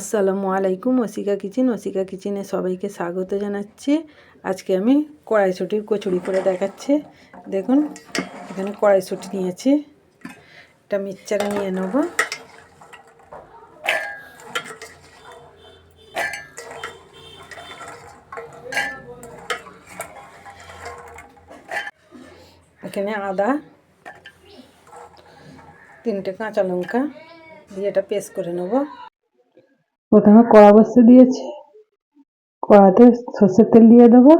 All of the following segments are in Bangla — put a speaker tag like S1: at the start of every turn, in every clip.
S1: আসসালামু আলাইকুম, ওসিকা কিচেন, ওসিকা কিচেনে সবাইকে স্বাগত জানাচ্ছি। আজকে আমি কড়াইশুটির কচুরি করে দেখাচ্ছি। দেখুন, এখানে কড়াইশুটি নিয়েছি। এটা মিক্সচারে নিয়ে নেব। এখানে আদা, তিনটে কাঁচা লঙ্কা দিয়ে এটা পেস্ট করে নেব। প্রথমে কড়া বসতে দিয়েছি। কড়াতে সর্ষের তেল দিয়ে দেবো।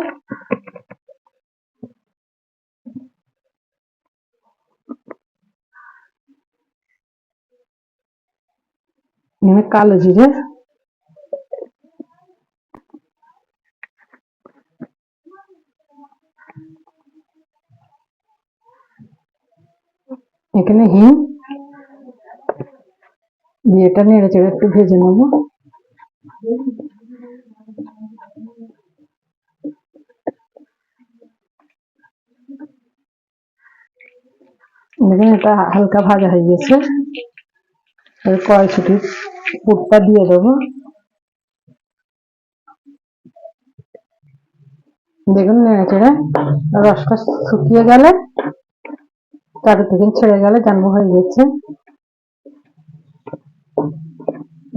S1: এখানে কালো জিরে। এখানে হিং। দিয়ে এটা নেড়ে চেড়ে একটু ভেজে নেব। দেখুন এটা হালকা ভাজা হয়ে গেছে। কড়াইশুটির পুরটা দিয়ে দেবো। দেখুন নেড়ে চেড়ে রসটা শুকিয়ে গেলে চাটু থেকে ছেড়ে গেলে জানব হয়ে গেছে।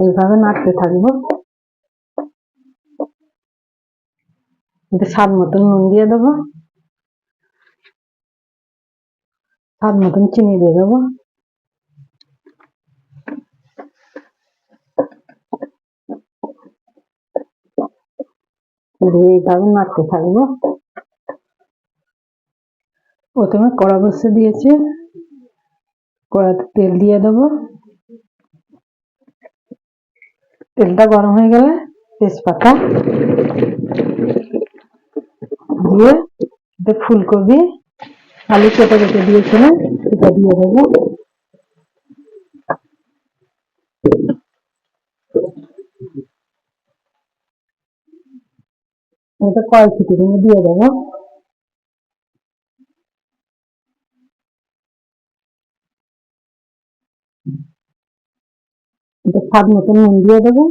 S1: এইভাবে নাড়তে থাকব। স্বাদ মতন নুন দিয়ে দেবো। স্বাদ মতন চিনি দিয়ে দেবো। দিয়ে এইভাবে নাড়তে থাকব। প্রথমে কড়া বসে দিয়েছি। কড়াতে তেল দিয়ে দেবো। তেলটা গরম হয়ে গেলে তেজপাতা। দিয়ে ফুলকপি আলু কেটে কেটে দিয়েছিলাম, সেটা দিয়ে দেবো। এটা কড়াইশুটি দিয়ে দিয়ে দেবো। এটা স্বাদ মতন নুন দিয়ে দেবো।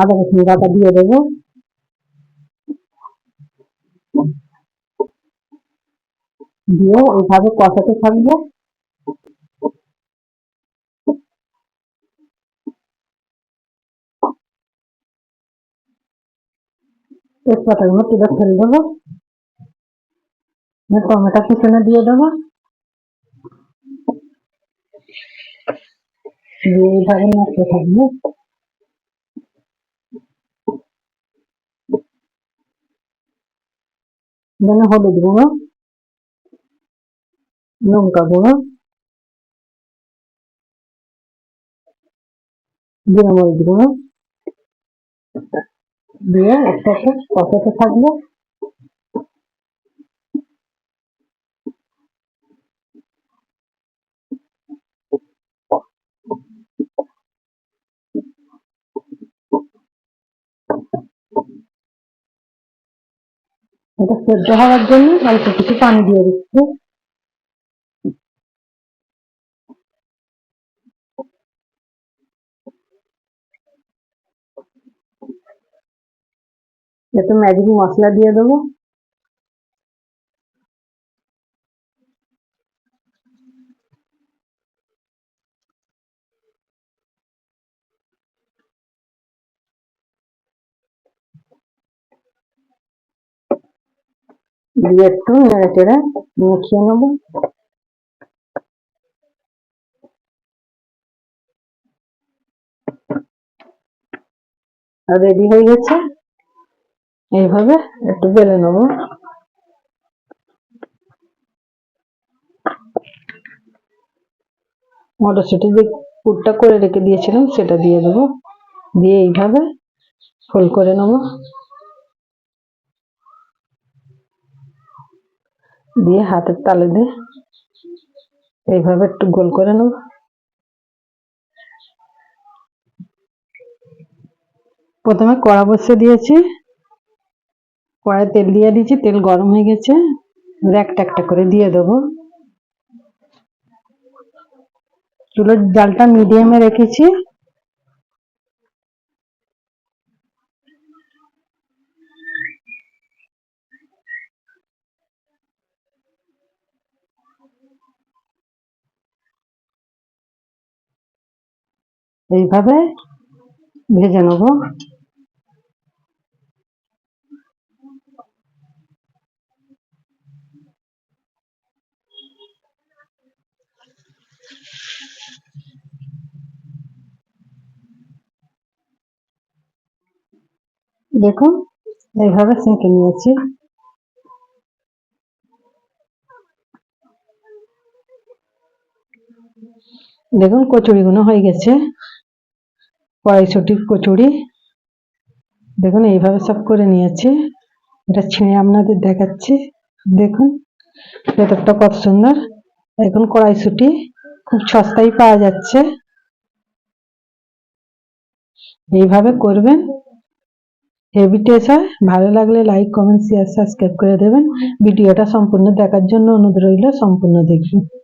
S1: আদা রসুন বাটা দিয়ে দেবো দিয়ে এইভাবে কষাতে থাকব তেজপাতাগুলো তুলে ফেলে দেবো টমেটো পিছনে দিয়ে দেবো দিয়ে এইভাবে নাড়তে থাকব যেন হলুদ গুঁড়ো লঙ্কা গুঁড়ো জিরা মরিচ গুঁড়ো দিয়ে একটা কষাতে থাকব এটা সেদ্ধ হওয়ার জন্য অল্প কিছু পানি দিয়ে দিচ্ছি। একটু ম্যাজিক মশলা দিয়ে দেবো। দিয়ে একটু নেড়ে চেড়ে মিশিয়ে নেব রেডি হয়ে গেছে? এইভাবে একটু বেলে নেব। মটরশুটি যে পুরটা করে রেখে দিয়েছিলাম, সেটা দিয়ে দেবো। দিয়ে এইভাবে ফোল করে নেব। দিয়ে হাতের তালে দিয়ে এইভাবে একটু গোল করে নেব। প্রথমে কড়া বসে দিয়েছি। কড়াই তেল দিয়ে দিয়েছি, তেল গরম হয়ে গেছে। একটা একটা করে দিয়ে দেবো। চুলোর জালটা মিডিয়ামে রেখেছি। এইভাবে ভেজে নেব। দেখুন এইভাবে সেঁকে নিয়েছি। দেখুন কচুরিগুলো হয়ে গেছে। কড়াইশুটির কচুরি। দেখুন, এইভাবে সব করে নিয়েছি। এটা ছিঁড়ে আপনাদের দেখাচ্ছি। দেখুন, ভেতরটা কত সুন্দর। এখন কড়াইশুটি খুব সস্তায় পাওয়া যাচ্ছে। এইভাবে করবেন। হেভি হয়। ভালো লাগলে লাইক, কমেন্ট শেয়ার সাবস্ক্রাইব করে দেবেন। ভিডিওটা সম্পূর্ণ দেখার জন্য অনুরোধ রইল, সম্পূর্ণ দেখবেন।